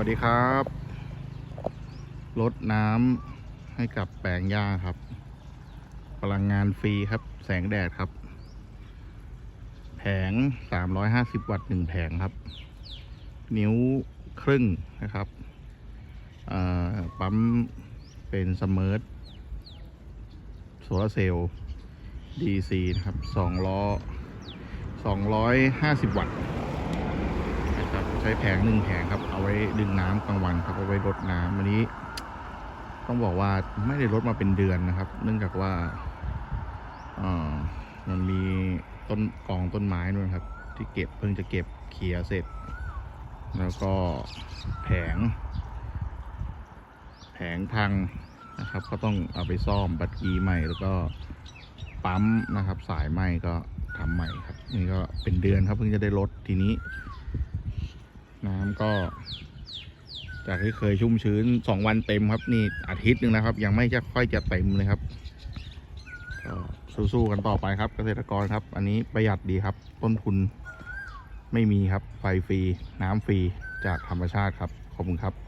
วัสดีครับลดน้ำให้กับแปลงหญ้าครับ พลังงานฟรีครับ แสงแดดครับ แผง 350 วัตต์หนึ่งแผงครับ นิ้วครึ่งนะครับอ่อปั๊มเป็นสมิร์ทโซลาเซลล์ DC นะครับ 2 ล้อ 250 วัตต์นะครับใช้แผงหนึ่งแผงครับ เอาไว้ดึงน้ำกลางวันครับเอาไว้รดน้ำวันนี้ ต้องบอกว่าไม่ได้รดมาเป็นเดือนนะครับ เนื่องจากว่าอ่มันมีต้นกองต้นไม้นู่นครับ ที่เก็บเพิ่งจะเก็บเคลียร์เสร็จ แล้วก็แผง แผงพังนะครับ ก็ต้องเอาไปซ่อมบัตรกีใหม่ แล้วก็ปั๊มนะครับ สายไหมก็ทำใหม่ครับ นี่ก็เป็นเดือนครับเพิ่งจะได้รถทีนี้ น้ำก็ จากที่เคยชุ่มชื้นสองวันเต็มครับ นี่อาทิตย์หนึ่งนะครับ ยังไม่จะค่อยจะเต็มเลยครับก็สู้ๆกันต่อไปครับ เกษตรกรครับ อันนี้ประหยัดดีครับ ต้นทุนไม่มีครับ ไฟฟรี น้ำฟรีจากธรรมชาติครับ ขอบคุณครับ